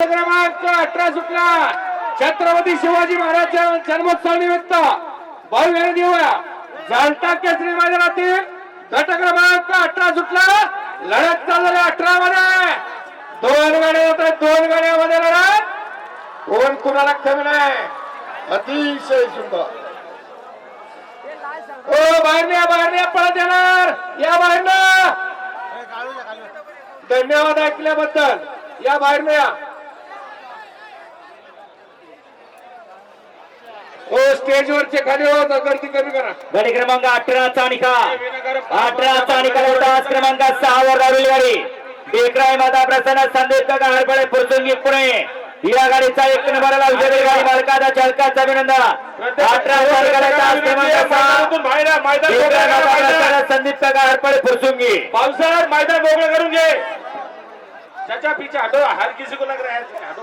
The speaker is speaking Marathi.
क्रमांक अठरा सुटला. छत्रपती शिवाजी महाराज जन्मोत्सव निमित्त भाऊ देऊया जालता केसरी मैदानातील गट क्रमांक अठरा सुटला. लढत चाललेल्या अठरा मध्ये दोन गाड्या होत आहेत दोन गाड्यामध्ये लढत. कोण कुणाला कमी नाही? अतिशय सुंदर. ओ बाहेर न्या बाहेर पळत येणार. या बाहेर धन्यवाद ऐकल्याबद्दल. या बाहेर न्या हो स्टेजवरचे खाली हो गर्दी कमी करा. गडी क्रमांक अठराचा निकाल. अठराचा निकाल होता आज क्रमांक सहावर राहुल गाडी बेकराय माता प्रसन्न संदेश काका हरपळे फुरसुंगी पुणे. या गाडीचा एक नंबरला उजेडी गाडी मालकाचा चालकाचा अभिनंदन. आज क्रमांक सहा. संदीप काका हरपळे फुरसुंगी. पावसाळ्यात मैदान मोकळं करून घे. चाचा पीछे हटो हर किसी को लग रहा है हटो